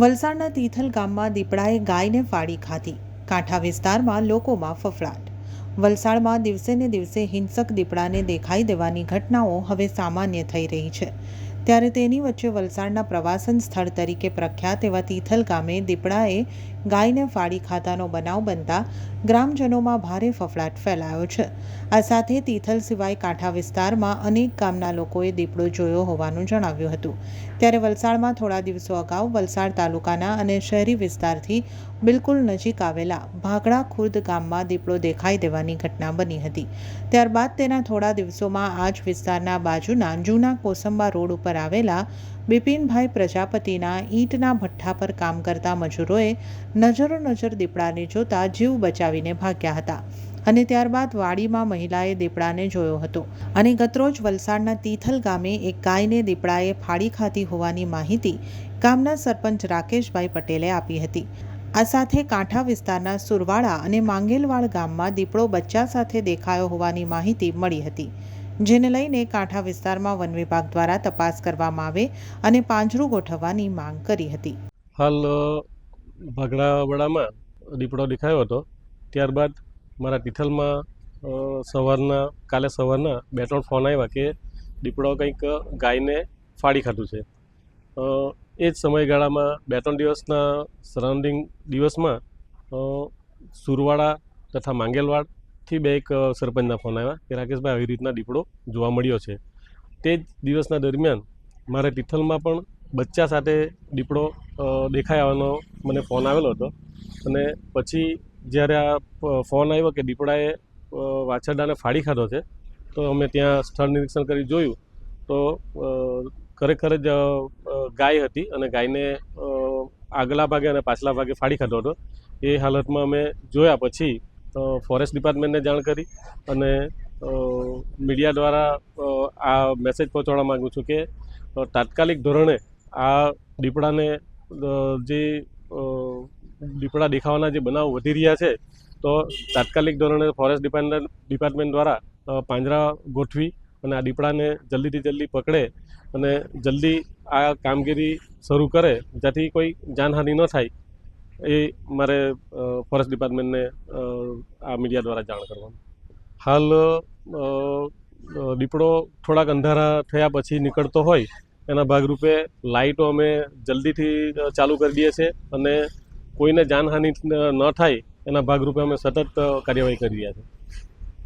વલસાડના તીથલ ગામમાં દીપડાએ ગાયને ફાડી ખાધી. કાંઠા વિસ્તારમાં લોકોમાં ફફડાટ. વલસાડમાં દિવસે ને દિવસે હિંસક દીપડાને દેખાઈ દેવાની ઘટનાઓ હવે સામાન્ય થઈ રહી છે. ત્યારે તેની વચ્ચે વલસાડના પ્રવાસન સ્થળ તરીકે પ્રખ્યાત એવા તિથલ ગામે દીપડાએ ગાયને ફાડી ખાતાનો બનાવ બનતા ગ્રામજનોમાં ભારે ફફડાટ ફેલાયો છે. આ સાથે તિથલ સિવાય કાંઠા વિસ્તારમાં અનેક ગામના લોકોએ દીપડો જોયો હોવાનું જણાવ્યું હતું. ત્યારે વલસાડમાં થોડા દિવસો અગાઉ વલસાડ તાલુકાના અને શહેરી વિસ્તારથી બિલકુલ નજીક આવેલા ભાગડા ખુર્દ ગામમાં દીપડો દેખાઈ દેવાની ઘટના બની હતી. ત્યારબાદ તેના થોડા દિવસોમાં આ જ વિસ્તારના બાજુના જૂના કોસંબા રોડ ઉપર આવેલા બિપિનભાઈ પ્રજાપતિના ઈંટના ભઠ્ઠા પર કામ કરતા મજૂરોએ નજરો નજર દીપડાને જોતા જીવ બચાવીને ભાગ્યા હતા અને ત્યારબાદ વાડીમાં મહિલાએ દીપડાને જોયો હતો. અને ગતરોજ વલસાડના તીથલ ગામે એક ગાયને દીપડાએ ફાડી ખાધી હોવાની માહિતી ગામના સરપંચ રાકેશભાઈ પટેલે આપી હતી. આ સાથે કાંઠા વિસ્તારના સુરવાડા અને માંગેલવાડ ગામમાં દીપડો બચ્ચા સાથે દેખાયો હોવાની માહિતી મળી હતી. જેને લઈને કાંઠા વિસ્તારમાં વન વિભાગ દ્વારા તપાસ કરવામાં આવે અને પાંજરું ગોઠવવાની માંગ કરી હતી. હાલ ભાગડાવાડામાં દીપડો દેખાયો હતો. ત્યારબાદ મારા તિથલમાં સવારના, કાલે સવારના બે ત્રણ ફોન આવ્યા કે દીપડો કંઈક ગાયને ફાડી ખાધું છે. એ જ સમયગાળામાં બે ત્રણ દિવસના સરાઉન્ડિંગ દિવસમાં સુરવાડા તથા માંગેલવાડથી બે એક સરપંચના ફોન આવ્યા કે રાકેશભાઈ આવી રીતના દીપડો જોવા મળ્યો છે. તે જ દિવસના દરમિયાન મારે તિથલમાં પણ બચ્ચા સાથે દીપડો દેખાઈ આવવાનો મને ફોન આવેલો હતો. અને પછી જ્યારે આ ફોન આવ્યો કે દીપડાએ વાછરડાને ફાડી ખાધો છે, તો અમે ત્યાં સ્થળ નિરીક્ષણ કરી જોયું, તો ખરેખર જ ગાય હતી અને ગાયને આગલા ભાગે અને પાછલા ભાગે ફાડી ખાધો હતો. એ હાલતમાં અમે જોયા પછી ફોરેસ્ટ ડિપાર્ટમેન્ટને જાણ કરી અને મીડિયા દ્વારા આ મેસેજ પહોંચાડવા માગું છું કે તાત્કાલિક ધોરણે આ દીપડાને જે દીપડા દેખાવાના જે બનાવ વધી રહ્યા છે, તો તાત્કાલિક ધોરણે ફોરેસ્ટ ડિપાર્ટમેન્ટ ડિપાર્ટમેન્ટ દ્વારા પાંજરા ગોઠવી અને આ દીપડાને જલ્દીથી જલ્દી પકડે અને જલ્દી આ કામગીરી શરૂ કરે, જેથી કોઈ જાનહાનિ ન થાય. એ મારે ફોરેસ્ટ ડિપાર્ટમેન્ટને આ મીડિયા દ્વારા જાણ કરવાનું. હાલ દીપડો થોડાક અંધારા થયા પછી નીકળતો હોય, એના ભાગરૂપે લાઇટો અમે જલ્દીથી ચાલુ કરી દઈએ છીએ અને કોઈને જાનહાનિ ન થાય એના ભાગરૂપે અમે સતત કાર્યવાહી કરી રહ્યા છીએ.